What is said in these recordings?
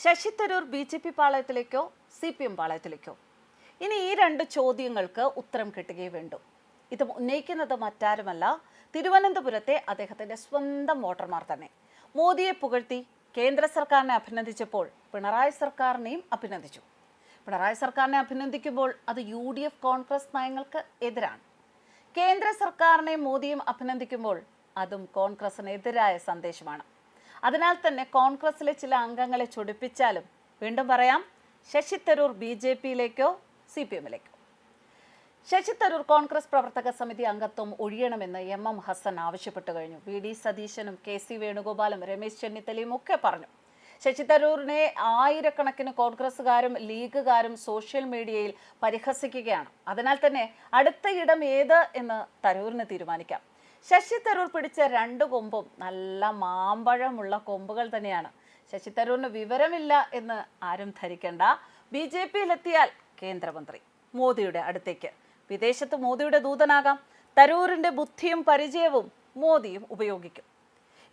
Shashi Tharoor B J P പാളയത്തിലേക്കോ C P M പാളയത്തിലേക്കോ? ഇനി ഈ രണ്ട് ചോദ്യങ്ങൾക്ക് ഉത്തരം കിട്ടുകയേ വേണ്ടു. ഇത് ഉന്നയിക്കുന്നത് മറ്റാരുമല്ല തിരുവനന്തപുരത്തെ അദ്ദേഹത്തിന്റെ സ്വന്തം വോട്ടർമാർ തന്നെ. മോദിയെ പുകഴ്ത്തി കേന്ദ്ര സർക്കാരിനെ അഭിനന്ദിച്ചപ്പോൾ പിണറായി സർക്കാരിനെയും അഭിനന്ദിച്ചു. പിണറായി സർക്കാരിനെ അഭിനന്ദിക്കുമ്പോൾ അത് യു ഡി എഫ് കോൺഗ്രസ് നയങ്ങൾക്ക് എതിരാണ്. കേന്ദ്ര സർക്കാരിനെ മോദിയും അഭിനന്ദിക്കുമ്പോൾ അതും കോൺഗ്രസിനെതിരായ സന്ദേശമാണ്. അതിനാൽ തന്നെ കോൺഗ്രസിലെ ചില അംഗങ്ങളെ ചൊടിപ്പിച്ചാലും വീണ്ടും പറയാം ശശി തരൂർ ബി ജെ പിയിലേക്കോ സി പി എമ്മിലേക്കോ. ശശി തരൂർ കോൺഗ്രസ് പ്രവർത്തക സമിതി അംഗത്വം ഒഴിയണമെന്ന് എം എം ഹസൻ ആവശ്യപ്പെട്ടു കഴിഞ്ഞു. വി ഡി സതീശനും കെ സി വേണുഗോപാലും രമേശ് ചെന്നിത്തലയും ഒക്കെ പറഞ്ഞു. ശശി തരൂരിനെ ആയിരക്കണക്കിന് കോൺഗ്രസ്സുകാരും ലീഗുകാരും സോഷ്യൽ മീഡിയയിൽ പരിഹസിക്കുകയാണ്. അതിനാൽ തന്നെ അടുത്ത ഇടം ഏത് എന്ന് തരൂരിന് തീരുമാനിക്കാം. ശശി തരൂർ പിടിച്ച രണ്ട് കൊമ്പും നല്ല മാമ്പഴമുള്ള കൊമ്പുകൾ തന്നെയാണ്. ശശി തരൂറിന് വിവരമില്ല എന്ന് ആരും ധരിക്കേണ്ട. ബി ജെ പിയിലെത്തിയാൽ കേന്ദ്രമന്ത്രി മോദിയുടെ അടുത്തേക്ക്. വിദേശത്ത് മോദിയുടെ ദൂതനാകാം. തരൂരിന്റെ ബുദ്ധിയും പരിചയവും മോദിയും ഉപയോഗിക്കും.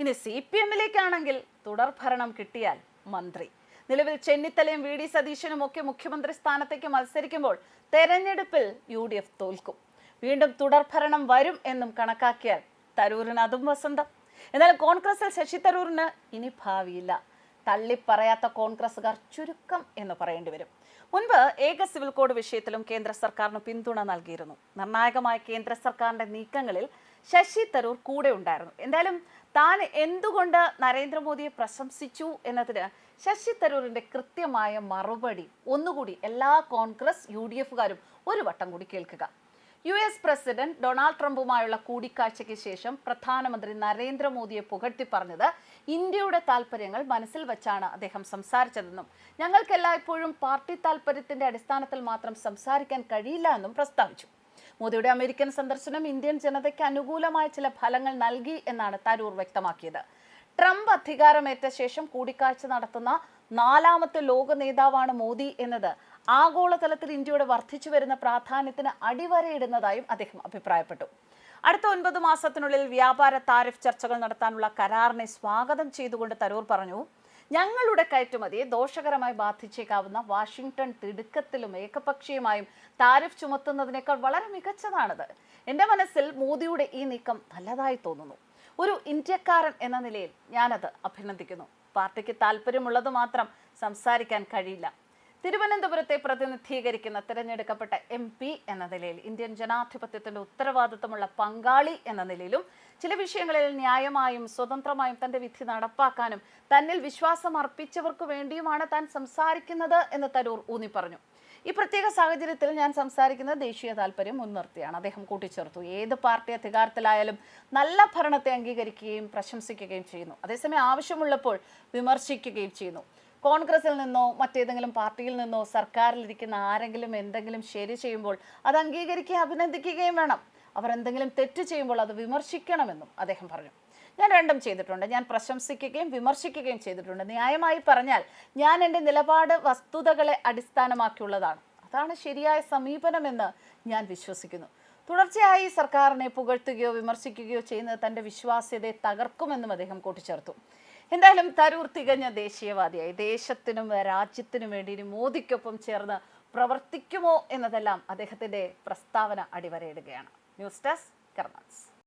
ഇനി സി പി എമ്മിലേക്കാണെങ്കിൽ തുടർഭരണം കിട്ടിയാൽ മന്ത്രി. നിലവിൽ ചെന്നിത്തലയും വി ഡി സതീശനും ഒക്കെ മുഖ്യമന്ത്രി സ്ഥാനത്തേക്ക് മത്സരിക്കുമ്പോൾ തെരഞ്ഞെടുപ്പിൽ യു ഡി എഫ് തോൽക്കും. വീണ്ടും തുടർഭരണം വരും എന്നും കണക്കാക്കിയാൽ തരൂരിന് അതും വസന്തം. എന്നാൽ കോൺഗ്രസിൽ ശശി തരൂരിന് ഇനി ഭാവിയില്ല. തള്ളിപ്പറയാത്ത കോൺഗ്രസുകാർ ചുരുക്കം എന്ന് പറയേണ്ടി വരും. മുൻപ് ഏക സിവിൽ കോഡ് വിഷയത്തിലും കേന്ദ്ര സർക്കാരിന് പിന്തുണ നൽകിയിരുന്നു. നിർണായകമായ കേന്ദ്ര സർക്കാരിന്റെ നീക്കങ്ങളിൽ ശശി തരൂർ കൂടെ ഉണ്ടായിരുന്നു. എന്തായാലും താൻ എന്തുകൊണ്ട് നരേന്ദ്രമോദിയെ പ്രശംസിച്ചു എന്നതിന് ശശി തരൂരിന്റെ കൃത്യമായ മറുപടി ഒന്നുകൂടി എല്ലാ കോൺഗ്രസ് യു ഒരു വട്ടം കൂടി കേൾക്കുക. യു എസ് പ്രസിഡന്റ് ഡൊണാൾഡ് ട്രംപുമായുള്ള കൂടിക്കാഴ്ചയ്ക്ക് ശേഷം പ്രധാനമന്ത്രി നരേന്ദ്രമോദിയെ പുകഴ്ത്തി പറഞ്ഞത് ഇന്ത്യയുടെ താല്പര്യങ്ങൾ മനസ്സിൽ വെച്ചാണ് അദ്ദേഹം സംസാരിച്ചതെന്നും ഞങ്ങൾക്ക് എല്ലായ്പ്പോഴും പാർട്ടി താല്പര്യത്തിന്റെ അടിസ്ഥാനത്തിൽ മാത്രം സംസാരിക്കാൻ കഴിയില്ല എന്നും പ്രസ്താവിച്ചു. മോദിയുടെ അമേരിക്കൻ സന്ദർശനം ഇന്ത്യൻ ജനതയ്ക്ക് അനുകൂലമായ ചില ഫലങ്ങൾ നൽകി എന്നാണ് തരൂർ വ്യക്തമാക്കിയത്. ട്രംപ് അധികാരമേറ്റ ശേഷം കൂടിക്കാഴ്ച നടത്തുന്ന നാലാമത്തെ ലോക നേതാവാണ് മോദി എന്നത് ആഗോളതലത്തിൽ ഇന്ത്യയുടെ വർദ്ധിച്ചു വരുന്ന പ്രാധാന്യത്തിന് അടിവരയിടുന്നതായും അദ്ദേഹം അഭിപ്രായപ്പെട്ടു. അടുത്ത ഒൻപത് മാസത്തിനുള്ളിൽ വ്യാപാര താരിഫ് ചർച്ചകൾ നടത്താനുള്ള കരാറിനെ സ്വാഗതം ചെയ്തുകൊണ്ട് തരൂർ പറഞ്ഞു ഞങ്ങളുടെ കയറ്റുമതിയെ ദോഷകരമായി ബാധിച്ചേക്കാവുന്ന വാഷിംഗ്ടൺ തിടുക്കത്തിലും ഏകപക്ഷീയമായും താരിഫ് ചുമത്തുന്നതിനേക്കാൾ വളരെ മികച്ചതാണത്. എന്റെ മനസ്സിൽ മോദിയുടെ ഈ നീക്കം നല്ലതായി തോന്നുന്നു. ഒരു ഇന്ത്യക്കാരൻ എന്ന നിലയിൽ ഞാനത് അഭിനന്ദിക്കുന്നു. പാർട്ടിക്ക് താല്പര്യമുള്ളത് മാത്രം സംസാരിക്കാൻ കഴിയില്ല. തിരുവനന്തപുരത്തെ പ്രതിനിധീകരിക്കുന്ന തിരഞ്ഞെടുക്കപ്പെട്ട എം പി എന്ന നിലയിൽ ഇന്ത്യൻ ജനാധിപത്യത്തിന്റെ ഉത്തരവാദിത്തമുള്ള പങ്കാളി എന്ന നിലയിലും ചില വിഷയങ്ങളിൽ ന്യായമായും സ്വതന്ത്രമായും തന്റെ വിധി നടപ്പാക്കാനും തന്നിൽ വിശ്വാസം അർപ്പിച്ചവർക്ക് വേണ്ടിയുമാണ് താൻ സംസാരിക്കുന്നത് എന്ന് തരൂർ ഊന്നി പറഞ്ഞു ഈ പ്രത്യേക സാഹചര്യത്തിൽ ഞാൻ സംസാരിക്കുന്നത് ദേശീയ താല്പര്യം മുൻനിർത്തിയാണ്. അദ്ദേഹം കൂട്ടിച്ചേർത്തു. ഏത് പാർട്ടി അധികാരത്തിലായാലും നല്ല ഭരണത്തെ അംഗീകരിക്കുകയും പ്രശംസിക്കുകയും ചെയ്യുന്നു. അതേസമയം ആവശ്യമുള്ളപ്പോൾ വിമർശിക്കുകയും ചെയ്യുന്നു. കോൺഗ്രസിൽ നിന്നോ മറ്റേതെങ്കിലും പാർട്ടിയിൽ നിന്നോ സർക്കാരിലിരിക്കുന്ന ആരെങ്കിലും എന്തെങ്കിലും ശരി ചെയ്യുമ്പോൾ അത് അംഗീകരിക്കുകയും അഭിനന്ദിക്കുകയും വേണം. അവർ എന്തെങ്കിലും തെറ്റ് ചെയ്യുമ്പോൾ അത് വിമർശിക്കണമെന്നും അദ്ദേഹം പറഞ്ഞു. ഞാൻ രണ്ടും ചെയ്തിട്ടുണ്ട്. ഞാൻ പ്രശംസിക്കുകയും വിമർശിക്കുകയും ചെയ്തിട്ടുണ്ട്. ന്യായമായി പറഞ്ഞാൽ ഞാൻ എന്റെ നിലപാട് വസ്തുതകളെ അടിസ്ഥാനമാക്കിയുള്ളതാണ്. അതാണ് ശരിയായ സമീപനമെന്ന് ഞാൻ വിശ്വസിക്കുന്നു. തുടർച്ചയായി സർക്കാരിനെ പുകഴ്ത്തുകയോ വിമർശിക്കുകയോ ചെയ്യുന്നത് തന്റെ വിശ്വാസ്യതയെ തകർക്കുമെന്നും അദ്ദേഹം കൂട്ടിച്ചേർത്തു. എന്തായാലും തരൂർ തികഞ്ഞ ദേശീയവാദിയായി. ദേശത്തിനും രാജ്യത്തിനും വേണ്ടി മോദിക്കൊപ്പം ചേർന്ന് പ്രവർത്തിക്കുമോ എന്നതെല്ലാം അദ്ദേഹത്തിന്റെ പ്രസ്താവന അടിവരയിടുകയാണ്. News desk കർമാൻസ്.